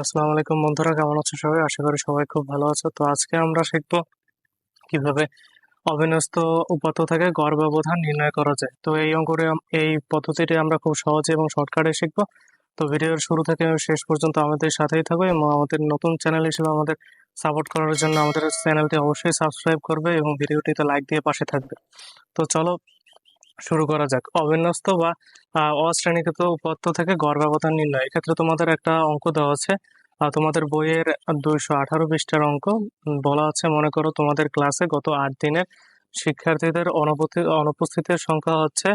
আসসালামু আলাইকুম বন্ধুরা, কেমন আছো সবাই? আশা করি সবাই খুব ভালো আছো। তো আজকে আমরা শিখব কীভাবে অবিন্যস্ত উপাত্ত থেকে গড় ব্যবধান নির্ণয় করা যায়। তো এই অঙ্কটি, এই পদ্ধতিটি আমরা খুব সহজে এবং শর্টকাটে শিখব। তো ভিডিওর শুরু থেকে শেষ পর্যন্ত আমাদের সাথেই থাকবে এবং আমাদের নতুন চ্যানেল হিসেবে আমাদের সাপোর্ট করার জন্য আমাদের চ্যানেলটি অবশ্যই সাবস্ক্রাইব করবে এবং ভিডিওটিতে লাইক দিয়ে পাশে থাকবে। তো চলো শুরু করা যাক। অবিন্যস্ত বা অশ্রেণীকৃত উপাত্ত থেকে গড় ব্যবধান নির্ণয়। এক্ষেত্রে তোমাদের একটা অঙ্ক দেওয়া আছে। তোমাদের বইয়ের দুইশো আঠারো পৃষ্ঠার অঙ্ক। বলা আছে, মনে করো তোমাদের ক্লাসে গত আট দিনের শিক্ষার্থীদের অনুপস্থিত, অনুপস্থিতির সংখ্যা হচ্ছে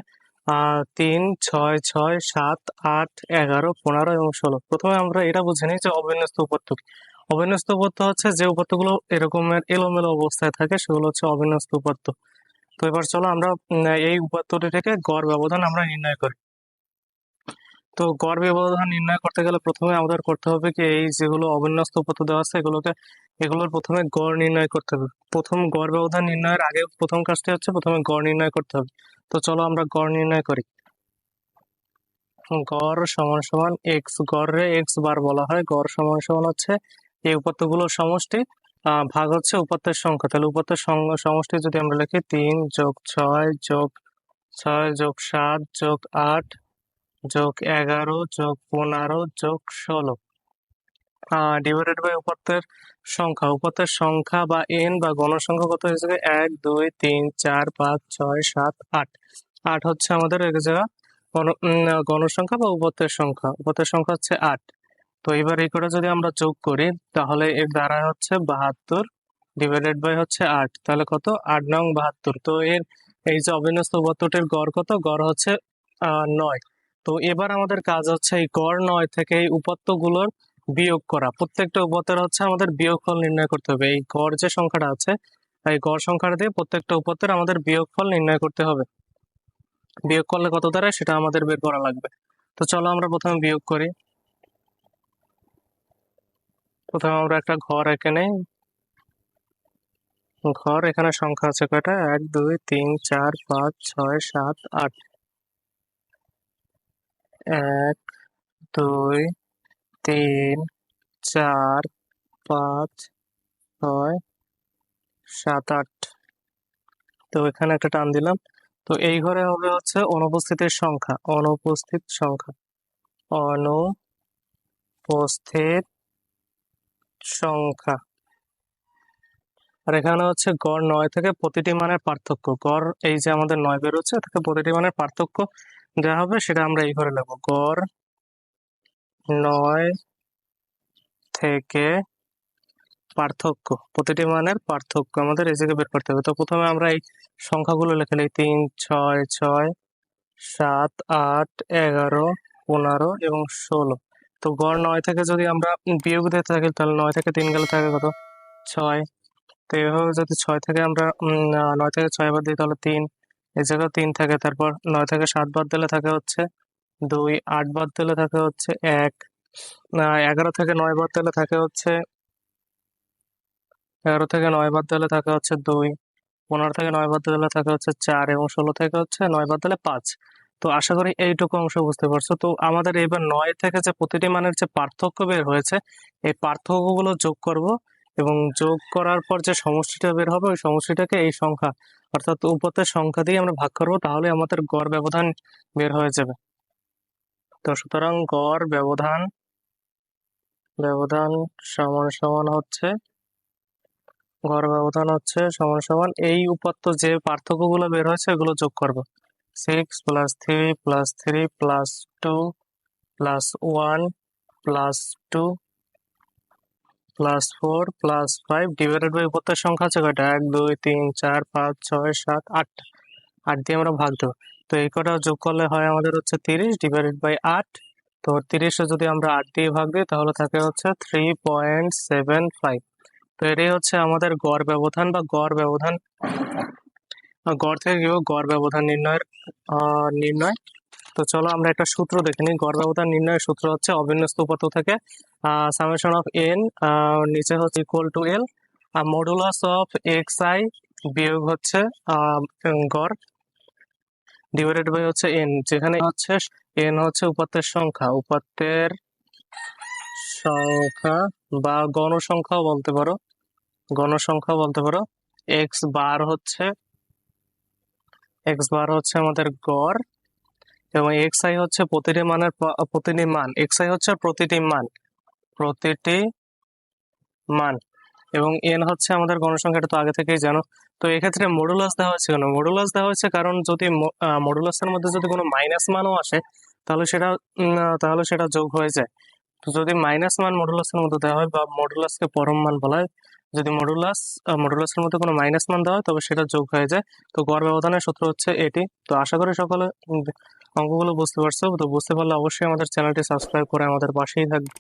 তিন, ছয় ছয়, সাত, আট, এগারো, পনেরো এবং ষোলো। প্রথমে আমরা এটা বুঝে নিই যে অবিন্যস্ত উপাত্ত অবিন্যস্ত উপাত্ত হচ্ছে যে উপাত্তগুলো এরকমের এলোমেলো অবস্থায় থাকে, সেগুলো হচ্ছে অবিন্যস্ত উপাত্ত তো এবার চলো আমরা এই উপাত্তটি থেকে গড় ব্যবধান আমরা নির্ণয় করি। তো গড় ব্যবধান নির্ণয় করতে গেলে প্রথমে আমাদের করতে হবে কি, এই যেগুলো অবিন্যস্ত উপাত্ত দেওয়া আছে, এগুলোকে, এগুলোর প্রথমে গড় নির্ণয় করতে হবে। প্রথম গড় ব্যবধান নির্ণয়ের আগে প্রথম কাজটি হচ্ছে প্রথমে গড় নির্ণয় করতে হবে। তো চলো আমরা গড় নির্ণয় করি। গড় সমান সমান এক্স গড়ে এক্স বার বলা হয়। গড় সমান সমান হচ্ছে এই উপাত্তগুলোর সমষ্টি ভাগ হচ্ছে উপাত্তের সংখ্যা। তাহলে উপাত্তের সমষ্টি যদি আমরা লিখি, তিন যোগ ছয় যোগ ছয় যোগ সাত যোগ আট যোগ এগারো যোগ পনেরো যোগ ষোলো। ডিভাইডেড বাই উপাত্তের সংখ্যা। উপাত্তের সংখ্যা বা এন বা গণসংখ্যা কত হয়েছে? এক, দুই, তিন, চার, পাঁচ, ছয়, সাত, আট। আট হচ্ছে আমাদের এক জায়গা গণসংখ্যা বা উপাত্তের সংখ্যা। উপাত্তের সংখ্যা হচ্ছে আট। তো এবার এই করে যদি আমরা যোগ করি, তাহলে এর দ্বারা হচ্ছে বাহাত্তর ডিভাইডেড বাই হচ্ছে আট, তাহলে কত? আট নং বাহাত্তর। তো এর এই যে অবিন্যস্ত উপাত্তটির গড় কত? গড় হচ্ছে নয়। তো এবার আমাদের কাজ হচ্ছে এই গড় নয় থেকে এই উপাত্তগুলোর বিয়োগ করা। প্রত্যেকটা উপাত্তের হচ্ছে আমাদের বিয়োগফল নির্ণয় করতে হবে। এই গড় যে সংখ্যাটা আছে, এই গড় সংখ্যাটা দিয়ে প্রত্যেকটা উপাত্তের আমাদের বিয়োগফল নির্ণয় করতে হবে। বিয়োগ করলে কত দাঁড়ায়? সেটা আমাদের বের করা লাগবে। তো চলো আমরা প্রথমে বিয়োগ করি। প্রথমে আমরা একটা ঘর এঁকে নেই। ঘর এখানে সংখ্যা আছে কয়টা? এক, দুই, তিন, চার, পাঁচ, ছয়, সাত, আট। এক, দুই, তিন, চার, পাঁচ, ছয়, সাত, আট। তো এখানে একটা টান দিলাম। তো এই ঘরে হবে হচ্ছে অনুপস্থিতের সংখ্যা, অনুপস্থিত সংখ্যা। অনুপস্থিত সংখ্যা। আর এখানে হচ্ছে গড় নয় থেকে প্রতিটি মানের পার্থক্য। গড় এই যে আমাদের নয় বেরোচ্ছে থেকে প্রতিটি মানের পার্থক্য যা হবে, সেটা আমরা এই ঘরে লিখব। গড় নয় থেকে পার্থক্য, প্রতিটি মানের পার্থক্য আমাদের এই জায়গায় বের করতে হবে। তো প্রথমে আমরা এই সংখ্যাগুলো লিখে নিই। তিন, ছয় ছয়, সাত, আট, এগারো, পনেরো এবং ষোলো। তো গড় নয় থেকে যদি আমরা বিয়োগ দিতে থাকি, তাহলে নয় থেকে তিন গেলে থাকে কত? ছয়। তো এভাবে যদি ছয় থেকে আমরা নয় থেকে ছয় বাদ দিই, তাহলে তিন। এই জায়গায় তিন থাকে, তারপর নয় থেকে সাত বাদ দিলে থাকে হচ্ছে দুই। আট বাদ দিলে থাকে হচ্ছে এক। এগারো থেকে নয় বাদ দিলে থাকে হচ্ছে, এগারো থেকে নয় বাদ দিলে থাকে হচ্ছে দুই। পনেরো থেকে নয় বাদ দিলে থাকে হচ্ছে চার এবং ষোলো থেকে হচ্ছে নয় বাদ দিলে পাঁচ। তো আশা করি এইটুকু অংশ বুঝতে পারছ। তো আমাদের এবার নয় থেকে যে প্রতিটি মানের যে পার্থক্য বের হয়েছে, এই পার্থক্যগুলো যোগ করব এবং যোগ করার পর যে সমষ্টিটা বের হবে, ওই সমষ্টিটাকে এই সংখ্যা অর্থাৎ উপত্যের সংখ্যা দিয়ে আমরা ভাগ করব, তাহলে আমাদের গড় ব্যবধান বের হয়ে যাবে। তো সুতরাং গড় ব্যবধান ব্যবধান সমান সমান হচ্ছে, গড় ব্যবধান হচ্ছে সমান সমান এই উপাত্ত যে পার্থক্যগুলো বের হয়েছে, এগুলো যোগ করব। Six plus three plus three plus two plus one plus two plus four plus five divided by উপাত্তের সংখ্যা আছে কয়টা? এক, দুই, তিন, চার, পাঁচ, ছয়, সাত, আট। আট দিয়ে আমরা ভাগ দেবো। তো এই কটা যোগ করলে হয় আমাদের হচ্ছে তিরিশ ডিভাইডেড বাই আট। তো তিরিশে যদি আমরা আট দিয়ে ভাগ দিই, তাহলে থাকে হচ্ছে থ্রি পয়েন্ট সেভেন ফাইভ তো এটাই হচ্ছে আমাদের গড় ব্যবধান বা গড় ব্যবধান। গড় থেকে গিয়েও গড় ব্যবধান নির্ণয়ের নির্ণয়। তো চলো আমরা একটা সূত্র দেখে নিই। গড় ব্যবধান নির্ণয়ের সূত্র হচ্ছে অবিন্যস্ত উপাত্ত থেকে সামেশন অফ এন নিচে হচ্ছে equal to L R modulus of X I বিয়োগ হচ্ছে গড় ডিভাইডেড বাই হচ্ছে এন যেখানে হচ্ছে এন হচ্ছে উপাত্তের সংখ্যা। উপাত্তের সংখ্যা বা গণসংখ্যাও বলতে পারো গণসংখ্যা বলতে পারো। এক্স বার হচ্ছে এক্স বার হচ্ছে আমাদের গড় এবং এক্স আই হচ্ছে প্রতিটি মানের প্রতিটি মান। এক্স আই হচ্ছে প্রতিটি মান। প্রতিটি মান। এবং এন হচ্ছে আমাদের গণসংখ্যা এটা তো আগে থেকেই জানো। তো এক্ষেত্রে মডুলাস দেওয়া হয়েছে কেন? মডুলাস দেওয়া হয়েছে কারণ যদি মডুলাসের মধ্যে যদি কোনো মাইনাস মানও আসে, তাহলে সেটা তাহলে সেটা যোগ হয়ে যায়। যদি মাইনাস মান মডুলাসের মধ্যে দেওয়া হয় বা মডুলাসকে পরম মান বলা হয়, যদি মডুলাস মডুলাসের মধ্যে কোনো মাইনাস মান দেওয়া হয়, তবে সেটা যোগ হয়ে যায়। তো গড় ব্যবধানের সূত্র হচ্ছে এটি। তো আশা করি সকলে অঙ্কগুলো বুঝতে পারছ। তো বুঝতে পারলে অবশ্যই আমাদের চ্যানেলটি সাবস্ক্রাইব করে আমাদের পাশেই থাকবে।